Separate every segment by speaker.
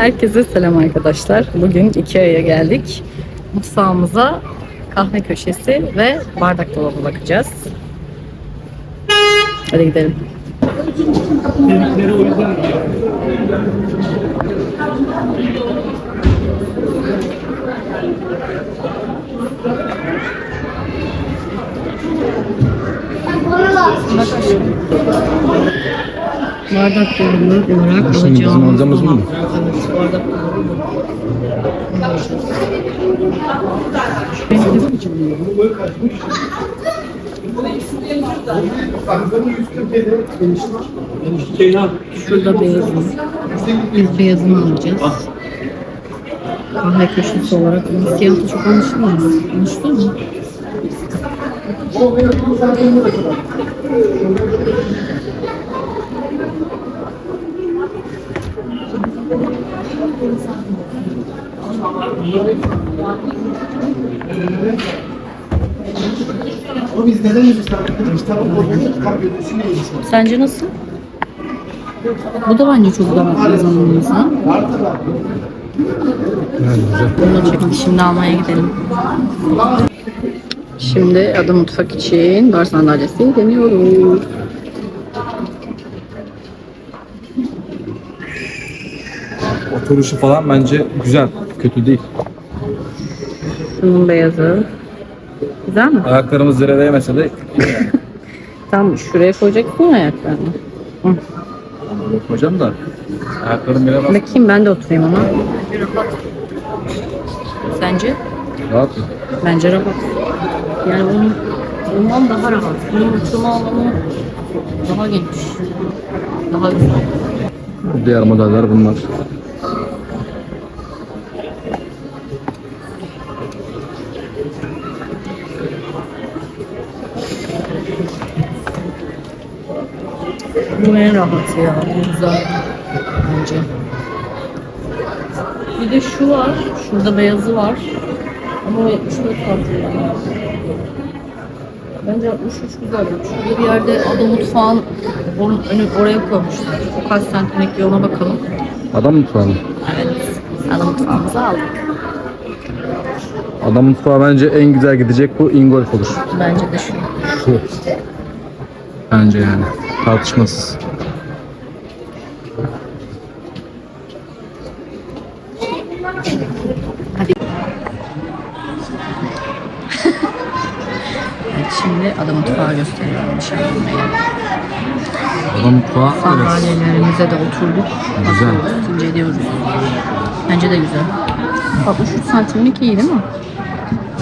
Speaker 1: Herkese selam arkadaşlar. Bugün Ikea'ya geldik. Mutfağımıza kahve köşesi ve bardak dolabı bakacağız. Hadi gidelim. Bardak dolabı olarak
Speaker 2: Şimdi bizim
Speaker 1: alacağımız
Speaker 2: bu mu?
Speaker 1: Evet, bardak dolabı bu. Şurada beyazını. Biz beyazını alacağız. Kahve köşesi olarak. Ama Siyahı çok anlaşılmaz. Anlaşılıyor mu?
Speaker 3: Ama biz neden istemedik? Kitabın?
Speaker 1: Sence nasıl? Bu da bence çok damak
Speaker 3: var.
Speaker 2: Yani.
Speaker 1: Şimdi almaya gidelim. Şimdi ada mutfak için bar sandalyesi deniyoruz.
Speaker 2: Oturuşu falan bence güzel. Kötü değil.
Speaker 1: Şunun beyazı. Güzel mi?
Speaker 2: Ayaklarımız yere değmese de
Speaker 1: Tam şuraya koyacaksın ya ayaklarını. Hı.
Speaker 2: hocam da ayaklarım yere bas.
Speaker 1: Bakayım ben de oturayım ama. Sence?
Speaker 2: Rahat mı?
Speaker 1: Bence rahat. Yani bunun bundan daha rahat. Bunun oturma alanı daha geniş. Daha güzel.
Speaker 2: Diğer modeller bunlar.
Speaker 1: En rahatı ya. Bu güzel. Bence. Bir de şu var. Şurada beyazı var. Ama o 74 santim. yani. Bence 63 güzel. Şurada bir yerde ada mutfağın onun önü oraya koymuşlar. O kaç santimlik ona bakalım.
Speaker 2: Adam mutfağı mı?
Speaker 1: Evet. Ada mutfağımızı aldık.
Speaker 2: Adam mutfağı bence en güzel gidecek bu ingolf olur.
Speaker 1: Bence de şu.
Speaker 2: Şu. Bence yani. Tartışmasız.
Speaker 1: Hadi. Şimdi ada mutfağı gösteriyorum dışarıda.
Speaker 2: Adam mutfağı evet.
Speaker 1: Sandalyelerimize de oturduk.
Speaker 2: Güzel.
Speaker 1: Bakıyoruz, inceliyoruz. Bence de güzel. 63 santimlik iyi değil mi?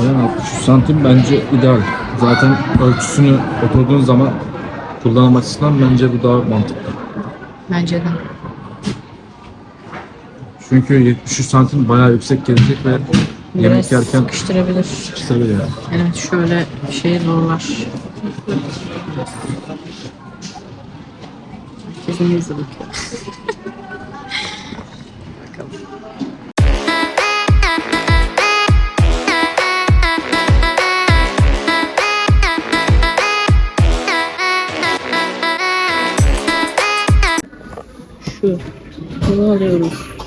Speaker 2: Yani 63 santim bence ideal. Zaten ölçüsünü oturduğun zaman kullanım açısından bence bu daha mantıklı.
Speaker 1: Bence de.
Speaker 2: Çünkü 73 santim bayağı yüksek gelecek ve yemek
Speaker 1: Biraz
Speaker 2: yerken
Speaker 1: sıkıştırabilir.
Speaker 2: sıkıştırabilir.
Speaker 1: Evet şöyle şeyi zorlar. Herkesin yüzü bakıyor. Şu. Bunu alıyoruz.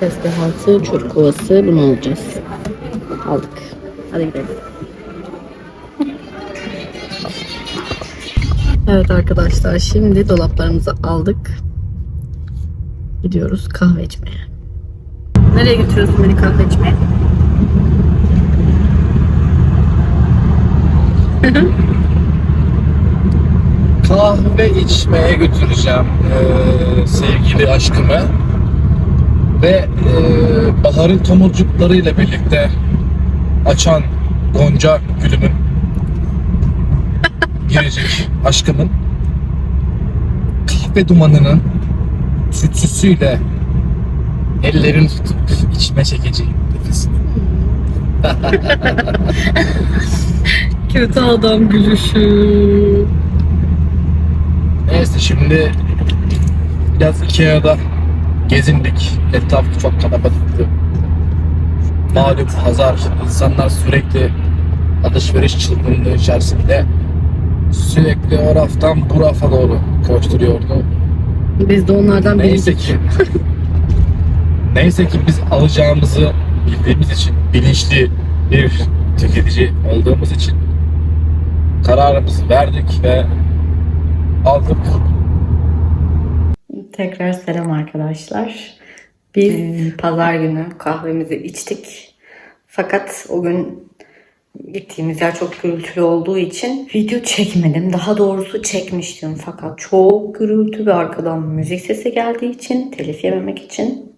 Speaker 1: Tezgah altı, çöp kovası bunu alacağız. Aldık. Hadi gidelim. Evet arkadaşlar şimdi dolaplarımızı aldık. Gidiyoruz kahve içmeye. Nereye götürüyorsun beni kahve içmeye?
Speaker 2: kahve içmeye götüreceğim eee, sevgili aşkımı ve eee, baharın tomurcuklarıyla birlikte açan gonca gülümün girecek aşkımın kahve dumanının tütsüsüyle ellerini tutup içime çekeceğim nefesini.
Speaker 1: Kötü adam gülüşü.
Speaker 2: Neyse şimdi biraz Ikea'da gezindik. Etraf çok kalabalıktı. Malum pazar, insanlar sürekli alışveriş çılgınlığı içerisinde sürekli o raftan bu rafa doğru koşturuyordu.
Speaker 4: Biz de onlardan
Speaker 2: Neyse ki Neyse ki biz alacağımızı bildiğimiz için bilinçli bir tüketici olduğumuz için kararımızı verdik ve aldık.
Speaker 1: Tekrar selam arkadaşlar. Biz pazar günü kahvemizi içtik. Fakat o gün gittiğimiz yer çok gürültülü olduğu için video çekmedim. Daha doğrusu çekmiştim fakat çok gürültü ve arkadan müzik sesi geldiği için telif yememek için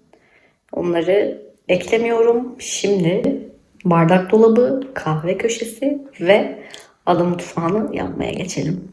Speaker 1: onları eklemiyorum. Şimdi bardak dolabı, kahve köşesi ve ada mutfağını yapmaya geçelim.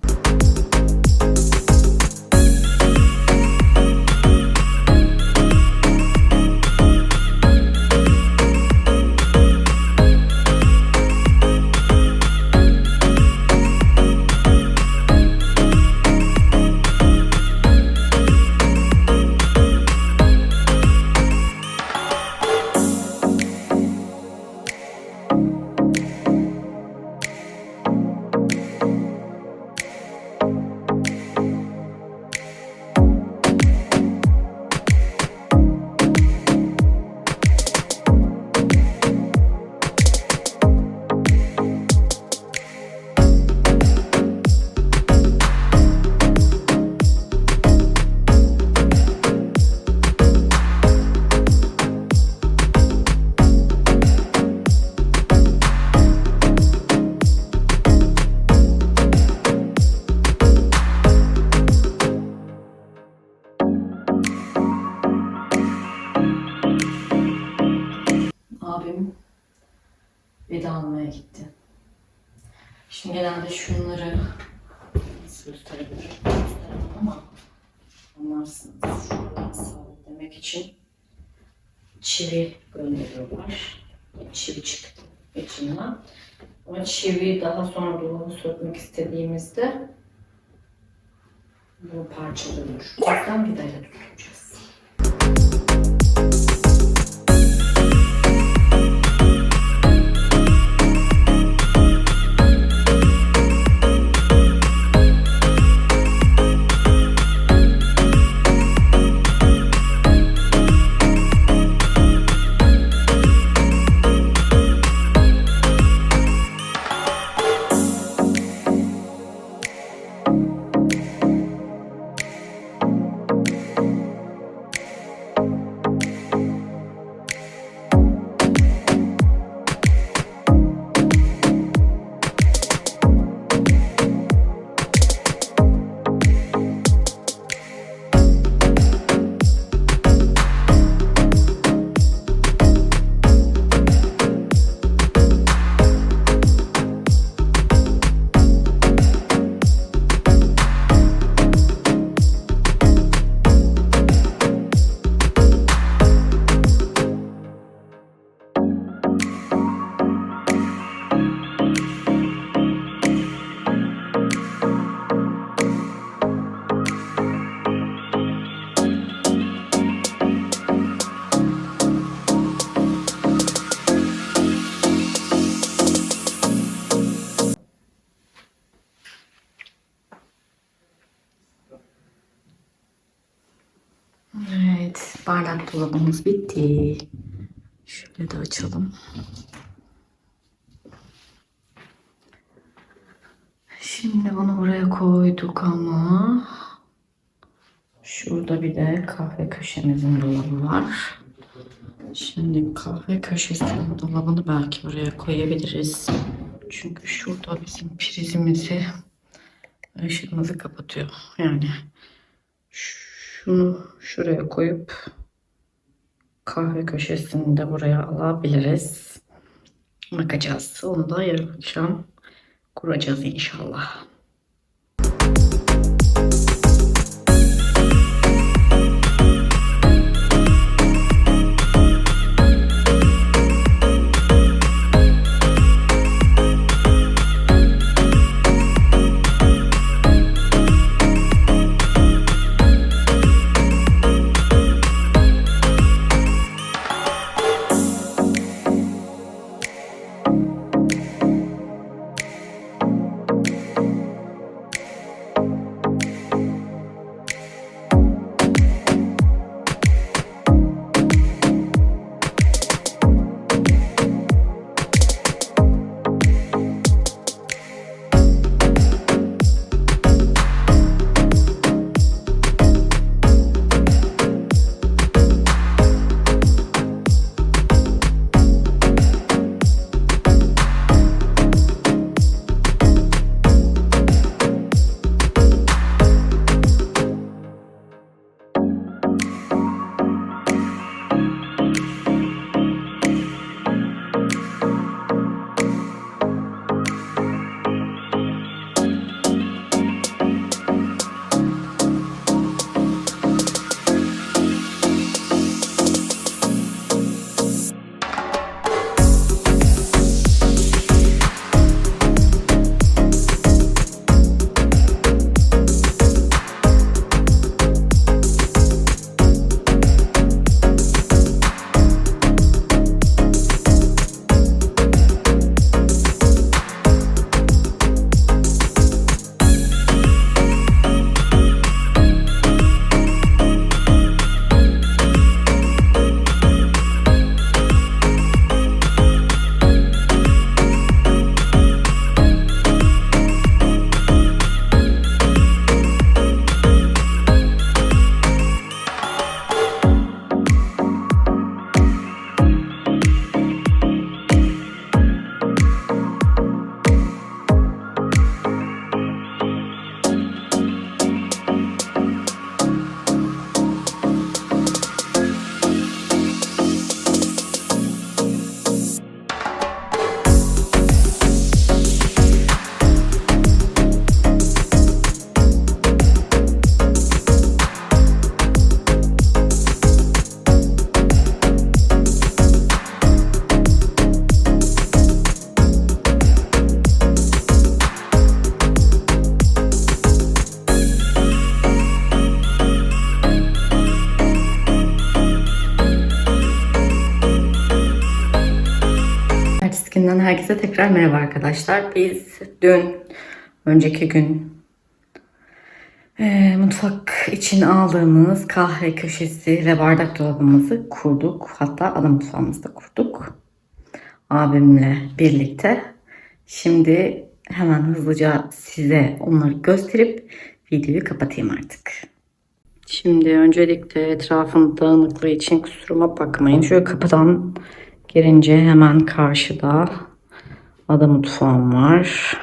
Speaker 1: Şimdi genelde şunları nasıl gösterebilirim ama anlarsınız. Şuradan sabitlemek için çivi gönderiyorlar. Çivi çıktı içinden. Ama çiviyi daha sonra dolabı sökmek istediğimizde bu parçalıyor. O yüzden vidayla tutacağız. Dolabımız bitti. Şöyle de açalım. Şimdi bunu buraya koyduk ama şurada bir de kahve köşemizin dolabı var. Şimdi kahve köşesinin dolabını belki buraya koyabiliriz. Çünkü şurada bizim prizimizi ışığımızı kapatıyor. Yani şunu şuraya koyup kahve köşesini de buraya alabiliriz. Bakacağız. Onu da yarın akşam kuracağız inşallah. Herkese tekrar merhaba arkadaşlar. Biz dün, önceki gün e, mutfak için aldığımız kahve köşesi ve bardak dolabımızı kurduk. Hatta ana mutfağımızı da kurduk. Abimle birlikte. Şimdi hemen hızlıca size onları gösterip videoyu kapatayım artık. Şimdi öncelikle etrafın dağınıklığı için kusuruma bakmayın. Şöyle kapıdan girince hemen karşıda ada mutfağım var.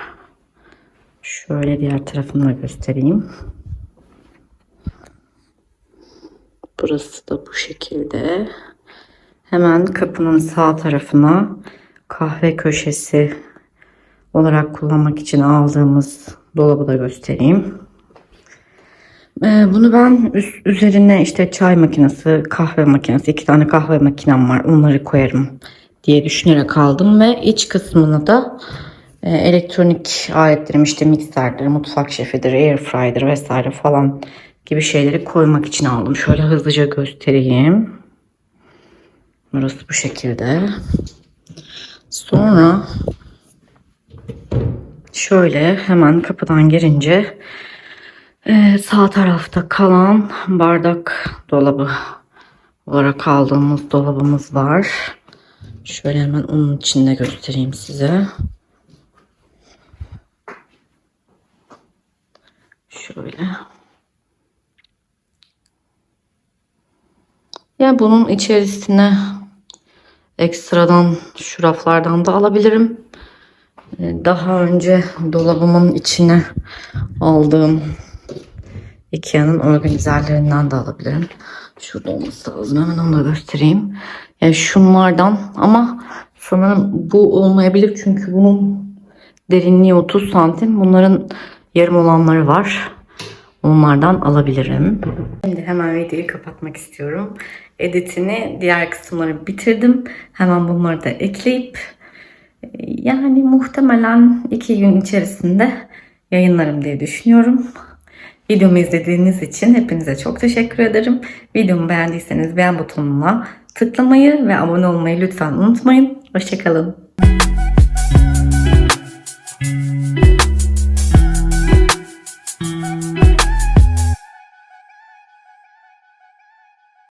Speaker 1: Şöyle diğer tarafını da göstereyim. Burası da bu şekilde. Hemen kapının sağ tarafına kahve köşesi olarak kullanmak için aldığımız dolabı da göstereyim. Ee, Bunu ben üzerine işte çay makinesi, kahve makinesi, iki tane kahve makinem var. Onları koyarım diye düşünerek aldım ve iç kısmını da e, elektronik aletlerim işte mikserdir, mutfak şefidir, airfryer'dır vesaire falan gibi şeyleri koymak için aldım. Şöyle hızlıca göstereyim. Burası bu şekilde. Sonra şöyle hemen kapıdan girince ee, sağ tarafta kalan bardak dolabı olarak aldığımız dolabımız var. Şöyle hemen onun içinde göstereyim size. Şöyle. Ya bunun içerisine ekstradan şu raflardan da alabilirim. Ee, Daha önce dolabımın içine aldığım Ikea'nın organizerlerinden de alabilirim. Şurada olması lazım. Hemen onu da göstereyim. Yani şunlardan ama sanırım bu olmayabilir çünkü bunun derinliği 30 santim. Bunların yarım olanları var. Onlardan alabilirim. Şimdi hemen videoyu kapatmak istiyorum. Editini diğer kısımları bitirdim. Hemen bunları da ekleyip yani muhtemelen iki gün içerisinde yayınlarım diye düşünüyorum. Videomu izlediğiniz için hepinize çok teşekkür ederim. Videomu beğendiyseniz beğen butonuna tıklamayı ve abone olmayı lütfen unutmayın. Hoşçakalın.